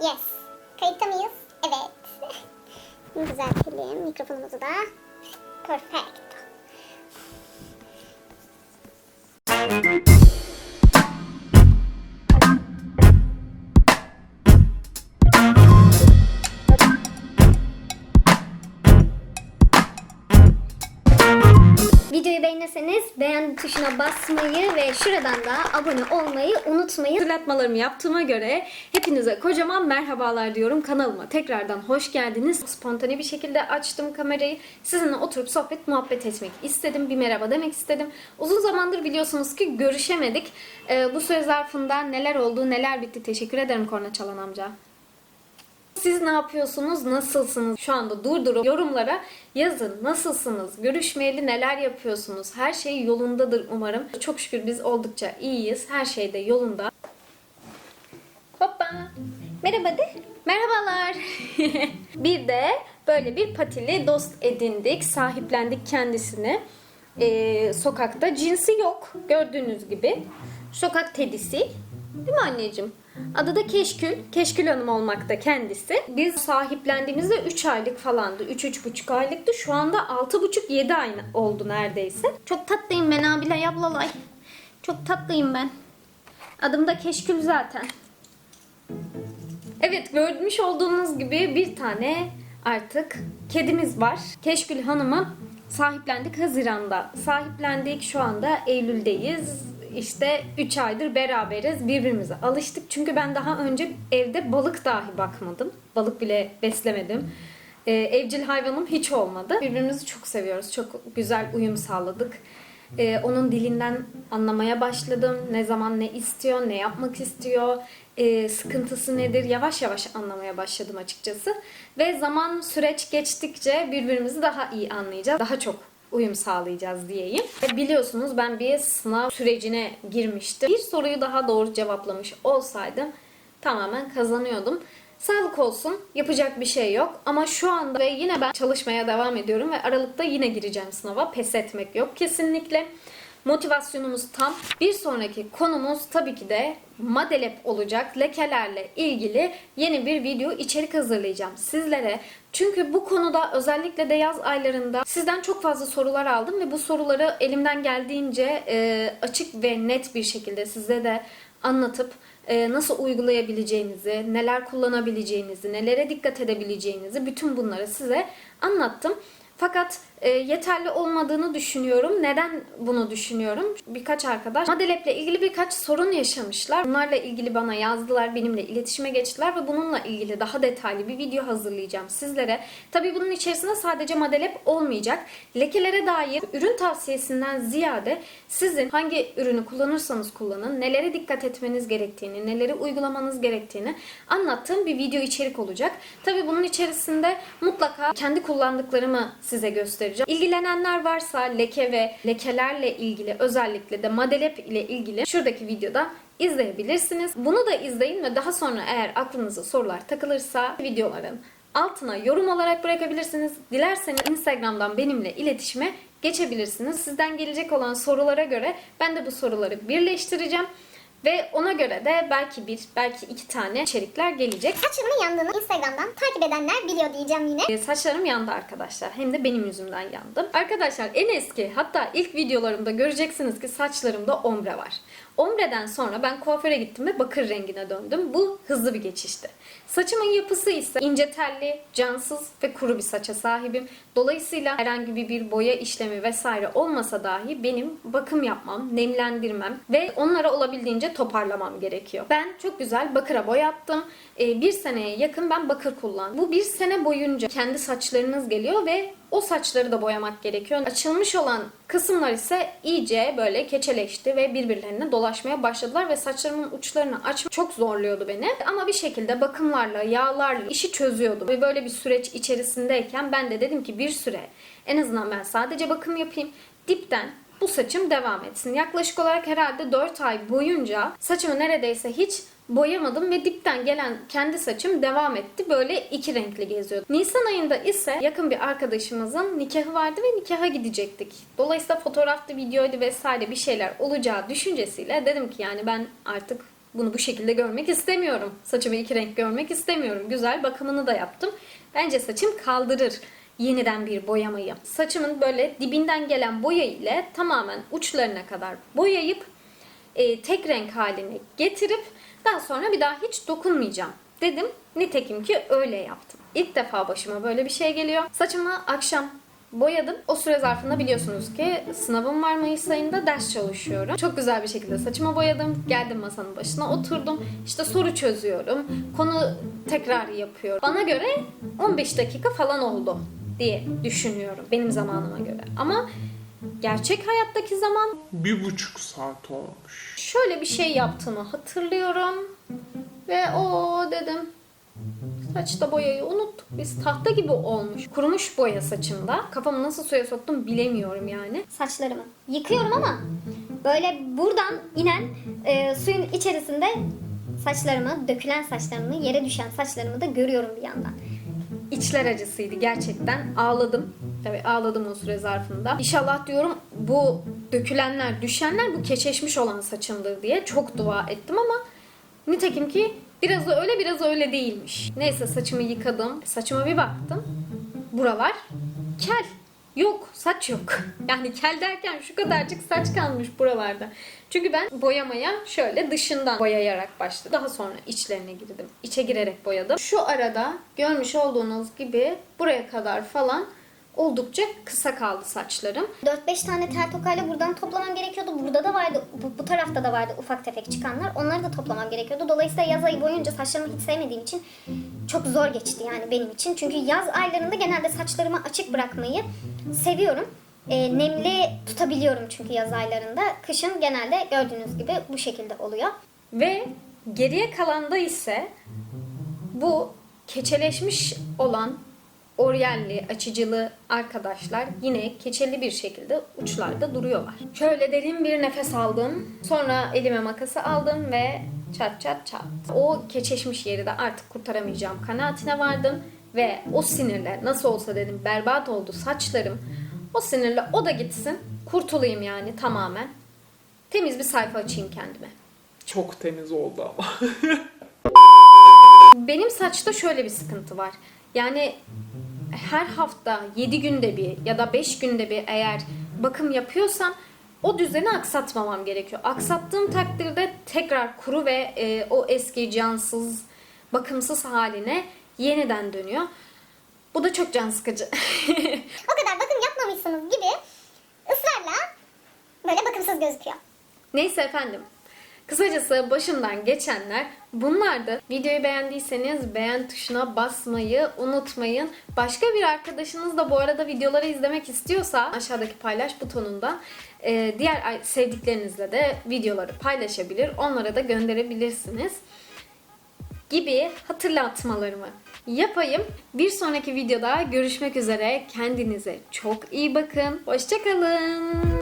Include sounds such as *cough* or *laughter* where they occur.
Yes. Kayıtta mıyız? Evet. *laughs* Şimdi düzeltelim mikrofonumuzu da. Perfect. Videoyu beğenirseniz beğen tuşuna basmayı ve şuradan da abone olmayı unutmayın. Hatırlatmalarımı yaptığıma göre hepinize kocaman merhabalar diyorum. Kanalıma tekrardan hoş geldiniz. Spontane bir şekilde açtım kamerayı. Sizinle oturup sohbet muhabbet etmek istedim. Bir merhaba demek istedim. Uzun zamandır biliyorsunuz ki görüşemedik. Ee, bu süre zarfında neler oldu, neler bitti teşekkür ederim korna çalan amca. Siz ne yapıyorsunuz? Nasılsınız? Şu anda durdurup yorumlara yazın. Nasılsınız? Görüşmeyeli neler yapıyorsunuz? Her şey yolundadır umarım. Çok şükür biz oldukça iyiyiz. Her şey de yolunda. Hoppa. Merhaba de. Merhabalar. *laughs* bir de böyle bir patili dost edindik. Sahiplendik kendisini. Ee, sokakta cinsi yok. Gördüğünüz gibi. Sokak kedisi. Değil mi anneciğim? Adı da Keşkül. Keşkül Hanım olmakta kendisi. Biz sahiplendiğimizde 3 aylık falandı. 3-3,5 aylıktı. Şu anda 6,5-7 ay oldu neredeyse. Çok tatlıyım ben abiler ablalay. Çok tatlıyım ben. Adım da Keşkül zaten. Evet görmüş olduğunuz gibi bir tane artık kedimiz var. Keşkül Hanım'ı sahiplendik Haziran'da. Sahiplendik şu anda Eylül'deyiz. İşte 3 aydır beraberiz. Birbirimize alıştık. Çünkü ben daha önce evde balık dahi bakmadım. Balık bile beslemedim. Ee, evcil hayvanım hiç olmadı. Birbirimizi çok seviyoruz. Çok güzel uyum sağladık. Ee, onun dilinden anlamaya başladım. Ne zaman ne istiyor, ne yapmak istiyor, e, sıkıntısı nedir yavaş yavaş anlamaya başladım açıkçası. Ve zaman süreç geçtikçe birbirimizi daha iyi anlayacağız. Daha çok uyum sağlayacağız diyeyim. Biliyorsunuz ben bir sınav sürecine girmiştim. Bir soruyu daha doğru cevaplamış olsaydım tamamen kazanıyordum. Sağlık olsun. Yapacak bir şey yok. Ama şu anda ve yine ben çalışmaya devam ediyorum ve Aralık'ta yine gireceğim sınava. Pes etmek yok kesinlikle. Motivasyonumuz tam. Bir sonraki konumuz tabii ki de madelep olacak. Lekelerle ilgili yeni bir video içerik hazırlayacağım sizlere. Çünkü bu konuda özellikle de yaz aylarında sizden çok fazla sorular aldım ve bu soruları elimden geldiğince e, açık ve net bir şekilde size de anlatıp e, nasıl uygulayabileceğinizi, neler kullanabileceğinizi, nelere dikkat edebileceğinizi bütün bunları size anlattım. Fakat e, yeterli olmadığını düşünüyorum. Neden bunu düşünüyorum? Birkaç arkadaş Madelep'le ilgili birkaç sorun yaşamışlar. Bunlarla ilgili bana yazdılar, benimle iletişime geçtiler ve bununla ilgili daha detaylı bir video hazırlayacağım sizlere. Tabii bunun içerisinde sadece Madelep olmayacak. Lekelere dair ürün tavsiyesinden ziyade sizin hangi ürünü kullanırsanız kullanın, nelere dikkat etmeniz gerektiğini, neleri uygulamanız gerektiğini anlattığım bir video içerik olacak. Tabii bunun içerisinde mutlaka kendi kullandıklarımı size göstereceğim. İlgilenenler varsa leke ve lekelerle ilgili özellikle de madelep ile ilgili şuradaki videoda izleyebilirsiniz. Bunu da izleyin ve daha sonra eğer aklınıza sorular takılırsa videoların altına yorum olarak bırakabilirsiniz. Dilerseniz Instagram'dan benimle iletişime geçebilirsiniz. Sizden gelecek olan sorulara göre ben de bu soruları birleştireceğim. Ve ona göre de belki bir, belki iki tane içerikler gelecek. Saçımın yandığını Instagram'dan takip edenler biliyor diyeceğim yine. E, Saçlarım yandı arkadaşlar. Hem de benim yüzümden yandı. Arkadaşlar en eski hatta ilk videolarımda göreceksiniz ki saçlarımda ombre var. Ombreden sonra ben kuaföre gittim ve bakır rengine döndüm. Bu hızlı bir geçişti. Saçımın yapısı ise ince telli, cansız ve kuru bir saça sahibim. Dolayısıyla herhangi bir, bir boya işlemi vesaire olmasa dahi benim bakım yapmam, nemlendirmem ve onları olabildiğince toparlamam gerekiyor. Ben çok güzel bakıra boyattım. Ee, bir seneye yakın ben bakır kullandım. Bu bir sene boyunca kendi saçlarınız geliyor ve o saçları da boyamak gerekiyor. Açılmış olan kısımlar ise iyice böyle keçeleşti ve birbirlerine dolaşmaya başladılar ve saçlarımın uçlarını açmak çok zorluyordu beni. Ama bir şekilde bakımlarla, yağlarla işi çözüyordu. Ve böyle bir süreç içerisindeyken ben de dedim ki bir süre en azından ben sadece bakım yapayım. Dipten bu saçım devam etsin. Yaklaşık olarak herhalde 4 ay boyunca saçımı neredeyse hiç boyamadım ve dipten gelen kendi saçım devam etti. Böyle iki renkli geziyordu. Nisan ayında ise yakın bir arkadaşımızın nikahı vardı ve nikaha gidecektik. Dolayısıyla fotoğraftı, videoydu vesaire bir şeyler olacağı düşüncesiyle dedim ki yani ben artık bunu bu şekilde görmek istemiyorum. Saçımı iki renk görmek istemiyorum. Güzel bakımını da yaptım. Bence saçım kaldırır yeniden bir boyamayı. Saçımın böyle dibinden gelen boya ile tamamen uçlarına kadar boyayıp e, tek renk haline getirip daha sonra bir daha hiç dokunmayacağım dedim. Nitekim ki öyle yaptım. İlk defa başıma böyle bir şey geliyor. Saçımı akşam boyadım. O süre zarfında biliyorsunuz ki sınavım var Mayıs ayında ders çalışıyorum. Çok güzel bir şekilde saçımı boyadım. Geldim masanın başına oturdum. İşte soru çözüyorum. Konu tekrar yapıyorum. Bana göre 15 dakika falan oldu diye düşünüyorum benim zamanıma göre. Ama gerçek hayattaki zaman Bir buçuk saat olmuş. şöyle bir şey yaptığımı hatırlıyorum. Ve o dedim saçta boyayı unuttuk biz tahta gibi olmuş. Kurumuş boya saçımda. Kafamı nasıl suya soktum bilemiyorum yani. Saçlarımı yıkıyorum ama böyle buradan inen e, suyun içerisinde saçlarımı, dökülen saçlarımı, yere düşen saçlarımı da görüyorum bir yandan. İçler acısıydı gerçekten. Ağladım. Tabii ağladım o süre zarfında. İnşallah diyorum bu dökülenler, düşenler bu keçeşmiş olan saçımdır diye çok dua ettim ama nitekim ki biraz öyle biraz öyle değilmiş. Neyse saçımı yıkadım. Saçıma bir baktım. Buralar kel. Yok, saç yok. *laughs* Yani kel derken şu kadarcık saç kalmış buralarda. Çünkü ben boyamaya şöyle dışından boyayarak başladım. Daha sonra içlerine girdim. İçe girerek boyadım. Şu arada görmüş olduğunuz gibi buraya kadar falan oldukça kısa kaldı saçlarım. 4-5 tane tel tokayla buradan toplamam gerekiyordu. Burada da vardı, bu, bu tarafta da vardı ufak tefek çıkanlar. Onları da toplamam gerekiyordu. Dolayısıyla yaz ayı boyunca saçlarımı hiç sevmediğim için çok zor geçti yani benim için. Çünkü yaz aylarında genelde saçlarımı açık bırakmayı seviyorum. E, nemli tutabiliyorum çünkü yaz aylarında. Kışın genelde gördüğünüz gibi bu şekilde oluyor. Ve geriye kalanda ise bu keçeleşmiş olan oryalli, açıcılı arkadaşlar yine keçeli bir şekilde uçlarda duruyorlar. Şöyle derin bir nefes aldım. Sonra elime makası aldım ve çat çat çat. O keçeşmiş yeri de artık kurtaramayacağım kanaatine vardım. Ve o sinirle nasıl olsa dedim berbat oldu saçlarım. O sinirle o da gitsin. Kurtulayım yani tamamen. Temiz bir sayfa açayım kendime. Çok temiz oldu ama. Benim saçta şöyle bir sıkıntı var. Yani her hafta 7 günde bir ya da 5 günde bir eğer bakım yapıyorsam o düzeni aksatmamam gerekiyor. Aksattığım takdirde tekrar kuru ve e, o eski cansız, bakımsız haline yeniden dönüyor. Bu da çok can sıkıcı. *laughs* O kadar bakım yapmamışsınız gibi ısrarla böyle bakımsız gözüküyor. Neyse efendim. Kısacası başından geçenler bunlardı. Videoyu beğendiyseniz beğen tuşuna basmayı unutmayın. Başka bir arkadaşınız da bu arada videoları izlemek istiyorsa aşağıdaki paylaş butonundan e, diğer sevdiklerinizle de videoları paylaşabilir. Onlara da gönderebilirsiniz gibi hatırlatmalarımı yapayım. Bir sonraki videoda görüşmek üzere. Kendinize çok iyi bakın. Hoşçakalın.